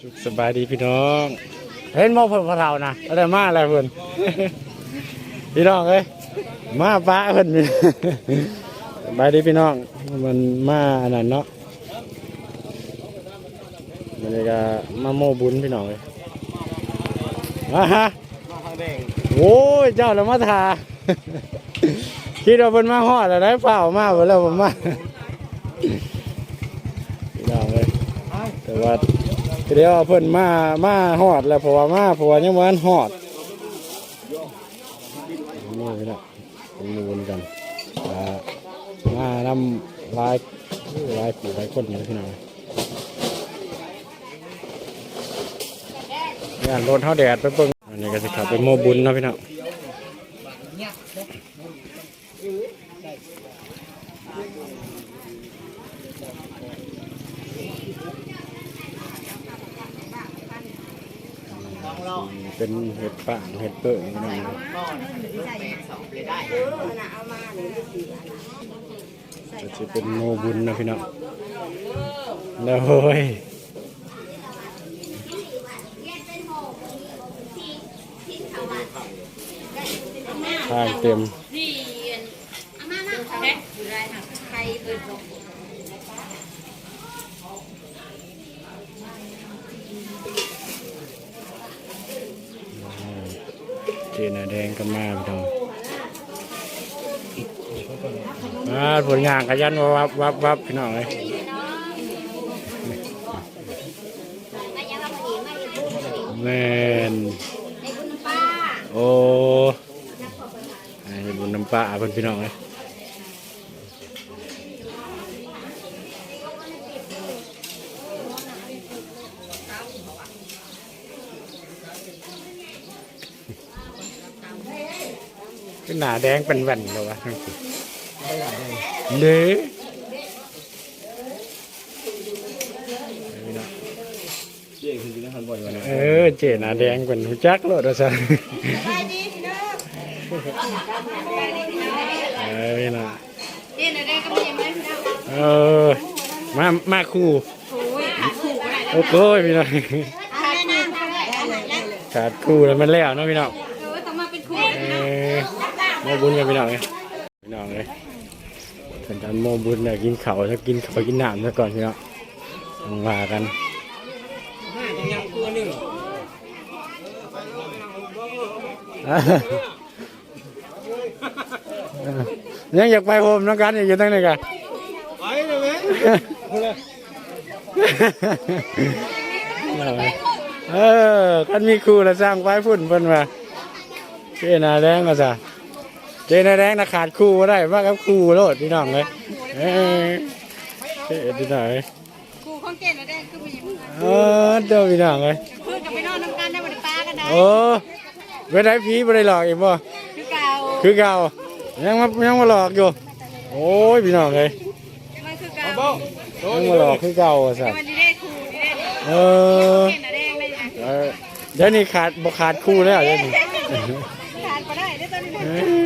สุขสบายดีพี่น้อง เห็นบ่เพิ่นพะเทานะอะไรมาอะไรเพิ่น พี่น้องเอ้ยมาป้าเพิ่นนี่ สบายดีพี่น้อง มันมาอันนั้นเนาะมันนี่ก็มาโมบุญพี่น้องเลยมาฮะโอ้ยเจ้าแล้วมาทา คิดว่าเพิ่นมาฮอดแล้วได้เปล่ามาบ่แล้วผมมาพี่น้องเลยแต่ว่า เดี๋ยวเพิ่นมามาฮอดแล้วเพราะว่ามาเพราะว่ายังบ่ทันฮอดนี่พี่น้องเป็นหมูลกันอ่ามานำลายลายผู้ลายคนนี่พี่น้องงานรถเฮาแดดไปเบิ่งอันนี้ก็สิขับไปโมบุญเนาะพี่น้อง เป็นเห็ดป่าเห็ดเปิ่งพี่น้องก็จะเป็นโมบุญนะพี่น้องแล้วโอ้ยทางเต็ม นาแดงก็มาพี่น้องมาผลงานะยันวับวับวับพี่น้องเลยแมนโอ้ให้บุญน้ำปลาเพื่อนพี่น้องเลย ก็หนาแดงเป็นแว่นเลยวะทั้งสิเด้พี่น้องเจ๊คือกินอาหารบ่อยวันนี้เออเจหนาแดงเป็นหูจักโลดว่าซะเออพี่น้องเจ๊นะได้ก็ไม่ยังไม่ได้เออมามาคู่โอ้ยขาดถูกอะไรโอ้โหพี่น้องขาดถูกอะไรแล้วขาดคู่แล้วมันแล้วเนาะพี่น้อง เออต้องมาเป็นคู่ เออ โมบุญกันพี่น้องเลยพี่น้องเลยเป็นการโมบุญเนี่ยกินเขาถ้ากินเขากินน้ำซะก่อนพี่น้องต้องว่ากันยังอยากไปโฮมน้องกันอยู่ตั้งไหนกันไปเลยไหมเออกันมีครูแล้วสร้างไฟฝุ่นเพิ่นมาเจนาแดงก็ซะ เจนแดงนะขาดครูบ่ได้มากครับครูโลดพี่น้องเลยเออเจ๊พี่น้องเอ้ยคู่ของเจ๊นะได้คือมีเออเจ้าพี่น้องเลยเพื่อนกับไปนอนน้ำกันได้บริปากันได้โอ้ไม่ได้ผีไม่ได้หลอกอีกบ่คือเก่าคือเก่ายังมายังมาหลอกอยู่โอ้ยพี่น้องเลยคือเก่ายังมาหลอกคือเก่าอะสัสมันดีได้คู่ดีได้เออเจ๊นะได้ยังได้ยังเออเดี๋ยวนี้ขาดบ่ขาดครูแล้วเดี๋ยวนี้ทานก็ได้ได้ตอนนี้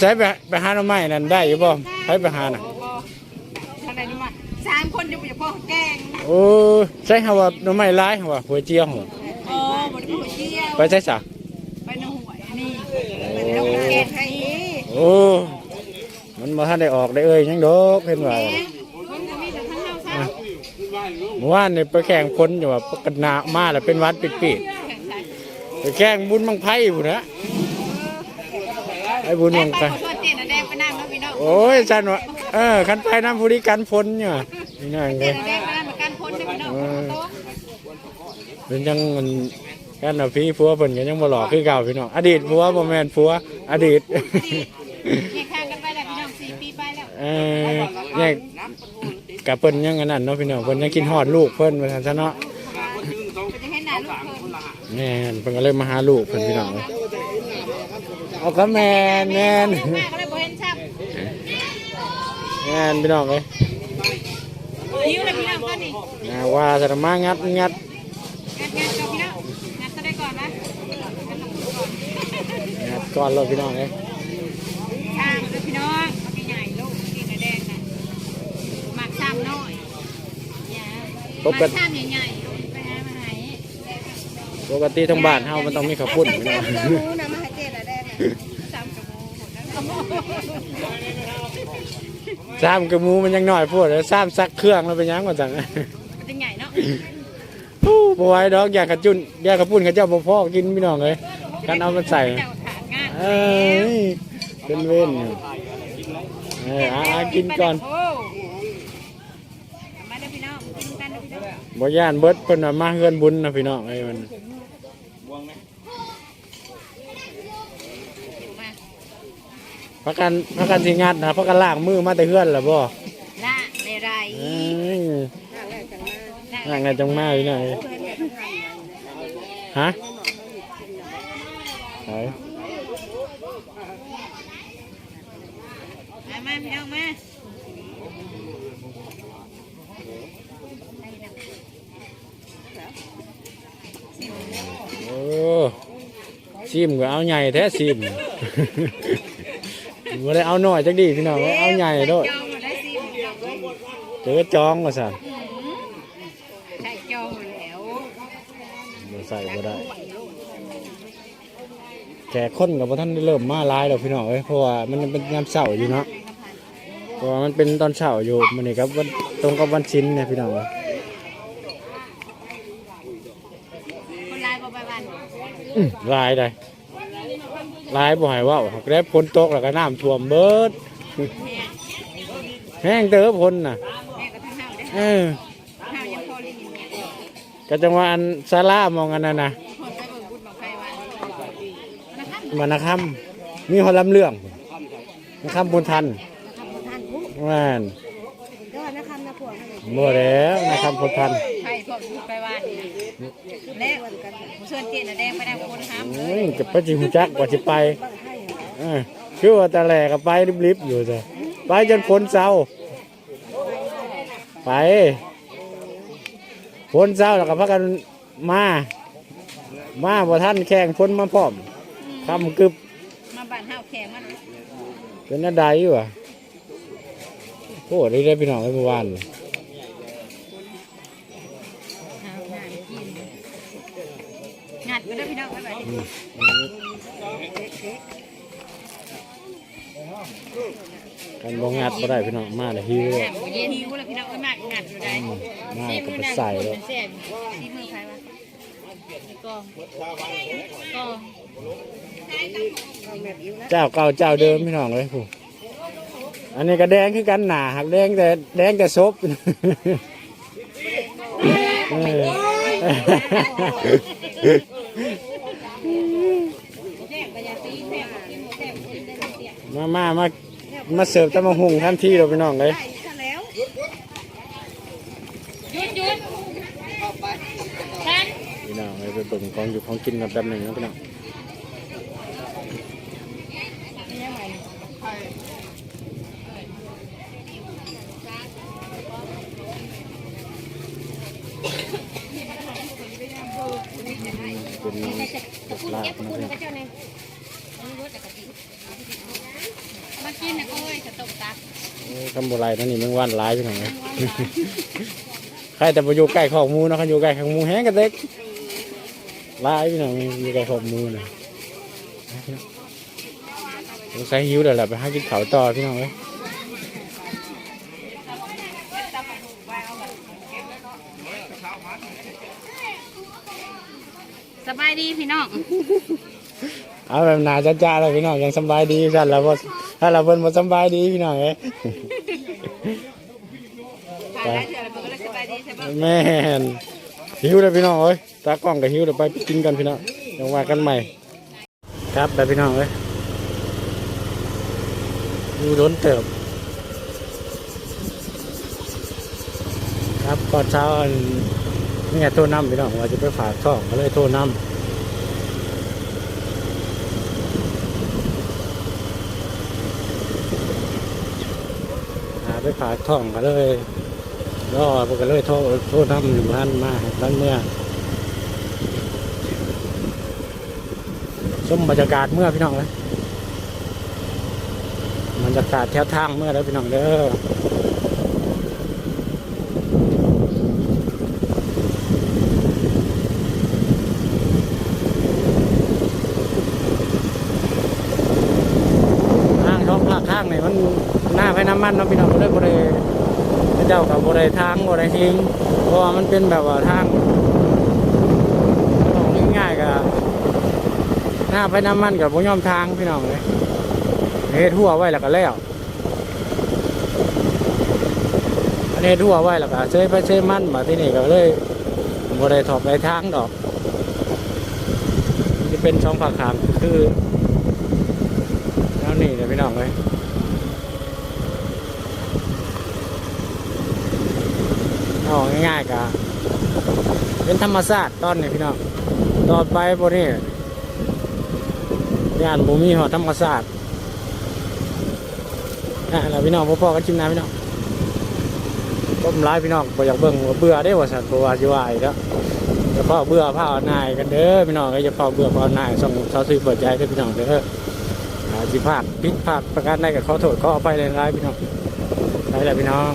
ใช้ไปไปหาหน่อไม้นั่นได้อยู่บ่ใช้ไปหาน่ะทางไหนนี่มาสามคนอยู่กับพ่อแกงโอ้ใช้คำว่าหน่อไม้ร้ายคำว่าหัวเจียวหัวเจี๊ยวไปใช้สะไปในหัวนี่ไปในลูกแกงไทยนี่โอ้มันมาทันได้ออกได้เอ้ยยังดอกเห็นว่าคนจะมีแต่าเมื่อวานนี่ยไปแข่งคนอยู่ว่าปกนามาแล้วเป็นวัดปิดปีดไปแข่งบุญบังไพ่ผู้นะ ไอ้บุญแดบังงไปไพ่ขอโทษเจนนะแดงไปนั่งแล้วพี่น้องโอ้ยจันวะเออคันไปน้ำผู้ดีกันพ้นอยู่นี่นั่นเจเลยนนะแดงไปนั่งเหมือนกันพ้นเลยพี่น้องโต๊ะเป็นยังมันกันเอาพี่ผัวเพิ่นก็ยังบ่หลอกคือเก่าพี่น้องอดีตผัวบ่แม่นผัวอดีตเนี่ยข้างกันไปแล้วพี่น้องสี่ปีไปแล้วเออเนี่ยกับเพิ่นยังอันนั้นเนาะพี่น้องเพิ่นยังกินฮอดลูกเพิ่นว่าซั่นซะเนาะจะให้หน้าลูกเพิ่นแม่นเพิ่นก็เลยมาหาลูกเพิ่นพี่น้องเลย เอาก็แม่นแม่นมากก็เลยบ่เห็นชับแม่นพี่น้องเลยหิวเลยพี่น้องก็นี่นะว่าจะมางัดงัดงัดงัดกับพี่น้องงัดก็ได้ก่อนนะงัดกับคุณก่อนงัดก่อนเลยพี่น้องเลยช่างเลยพี่น้องมันใหญ่ลูกกินแดงน่ะหมักซ้ำน้อยอย่าหมักซ้ำใหญ่ๆไปปกติทั้งบ้านเฮามันต้องมีข้าวปุ้นพี่น้อง สามกระโมงหมดแล้ว ซ้ำกระมูมันยังน้อยพูดแล้วซ้ำซักเครื่องแล้วเป็นหยังมาจังมันจะใหญ่เนาะโอ้บ่ไหวดอกอยากกระจุนอยากกระปุ้นเขาเจ้าบ่พอกินพี่น้องเลยกันเอามันใส่เจ้าขาดงานเอ้ยเป็นเว้นอยู่เอออาอากินก่อนโอ้มาเด้อพี่น้องกินกันเด้อพี่น้องบ่ย่านเบิดเพิ่นว่ามาเฮือนบุญนะพี่น้องไอ้มัน อยู่มา พักกันพักกันสิงัดนะพักกันล้างมือมาแต่เฮือนล่ะบ่ละในไรเอ้ยล้างไงจังมาพี่น้องเอ้ยฮะไหนมามาพี่น้องมาโอ้ซิมก็เอาใหญ่แท้ซิม บ่ได้เอาน้อยจักดีพี่น้องเอ้ยเอาใหญ่โดดจองหมดแล้วสิพี่น้องเอ้ยเจอจองว่าซั่นใช่จองหมดแล้วบ่ใส่บ่ได้แขกคนกับบ่ทันได้เริ่มมาหลายดอกพี่น้องเอ้ยเพราะว่ามันยังเป็นยามเช้าอยู่เนาะเพราะว่ามันเป็นตอนเช้าอยู่มื้อนี้ครับวันตรงกับวันศิลเนี่ยพี่น้องเอ้ยคนลายบ่ไปบ้าน อื้อหลายได้ หลายบ่ให้เว้าครับแล้วฝนตกแล้วก็น้ำท่วมเบิดแม่แห้งเด้อพ้นน่ะแม่ก็ทั้งเฮาเด้อเออเฮายังพอได้ยินเนี่ยก็จังว่าอันศาลามองอันนั้นน่ะคนไปเบิ่งบุญบอกใครว่านะครับมันนะครับมีฮอลลำเรื่องนะครับบุญทันนะครับท่านผู้ว่านก็นะครับนะพวกนั่นเองบ่แล้วนะครับบุญทัน ใครพวกบุญไปบ้านนี่และผู้ส่วนเจนน่ะแดงไปได้คนครับโอ้ยจะไปจิหูจักกว่าสิไปเออคือว่าแต่แหลก็ไปริบๆอยู่จ้ะไปจนพ้นเศร้าไปพ้นเศร้าแล้วก็พักกันมามาบ่ท่านแข่งพ้นมาพร้อมคำกึบมาบ้านเฮาแข่งมันเป็นนาใดอยู่อะโอ้ได้ได้พี่น้องไอ้เมื่อวานเกันบ่งัดบ่ได้พี่น้องมาเลยหิวเลยแม่บ่เย็นหิวแล้วพี่น้องเอ้ยมากงานอยู่ได้มาก็ไปใส่เลยแซ่บซีมือใครวะนี่ก็ก็เจ้าเก่าเจ้าเดิมพี่น้องเลยผู้อันนี้ก็แดงคือกันหนาหักแดงแต่แดงแต่ซบเออ แซ่บกระยาซีแซ่บกินหมูแซ่บกินได้เสีย มามามามาเสิร์ฟตะมะฮุงทันทีเราพี่น้องเลยหยุดหยุดท่านพี่น้องเลยไปเบิ่งของอยู่ของกินกันแป๊บหนึ่งนะพี่น้องเป็นลาบนะพี่น้อง มากินนะก้อยจะตกตัก โอ้ยคำโบราณนั่นนี่แมึงว่านหลายพี่น้องเลยใครแต่ไปอยู่ใกล้ขอกหมูเนาะคันอยู่ใกล้ขอกหมูแห้งกันเด็กหลายพี่น้องอยู่ใกล้ขอกหมูนะสงสัยหิวเดี๋ยวแหละไปหากินข้าวต่อพี่น้องเลยสบายดีพี่น้อง เอาแบบหนาจ้าๆเลยพี่น้องยังสำบายดีกันแล้วบ่ถ้าเราเพิ่นบ่สำบายดีพี่น้องเอ้ แม่นหิวเลยพี่น้องเอ้ยตากล้องก็หิวเดี๋ยวไปกินกันพี่น้องยังว่ากันใหม่ ครับไปพี่น้องเอ้ยอยู่ล้นเติบ ครับก่อนเช้าอันนี่โทรน้ำพี่น้องว่าจะไปฝากช่องก็เลยโทรน้ำ ไปฝากท่องก็เลยรอพวกก็เลยโทษโทรน้ำหนึ่งพันมาด้านเมื่อชมบรรยากาศเมื่อพี่น้องเลยบรรยากาศแถวทางเมื่อแล้วพี่น้องเด้อ น้าไฟน้ำมันเนาะพี่น้องก็เลยบ่ได้เจ้ากับบ่ได้ทางบ่ได้ทิ้งเพราะว่ามันเป็นแบบว่าทางเอาง่ายๆก็หน้าไปน้ำมันกับบ่ยอมทางพี่น้องเลยเฮ็ดหัวไว้แล้วก็แล้วอันนี้เฮ็ดหัวไว้แล้วก็เซยไปเซยมันมาที่นี่ก็เลยบ่ได้ถอดไปทางดอกจะเป็นช่องผักขามคือแล้วนี่เลยพี่น้องเลย เอาง่ายๆกะเป็นธรรมชาติตอนนี้พี่น้องตอนไปพวกนี้ย่านบูมีหอธรรมชาติอะแล้วพี่น้องพ่อๆกันชิมน้ำพี่น้องต้มร้ายพี่น้องบ่อยากเบิ่งว่าเบื่อได้ว่าสัตว์ตัวาจิวายแล้วจะเฝ้าเบื่อเฝ้าหนายกันเด้อพี่น้องก็จะเฝ้าเบื่อเฝ้าหนายส่งเสาซื้อเปิดใจเด้พี่น้องเด้อสิพลาดพิษพลาดประการใดก็ขอโทษขออภัยหลายพี่น้องไปแล้วพี่น้อง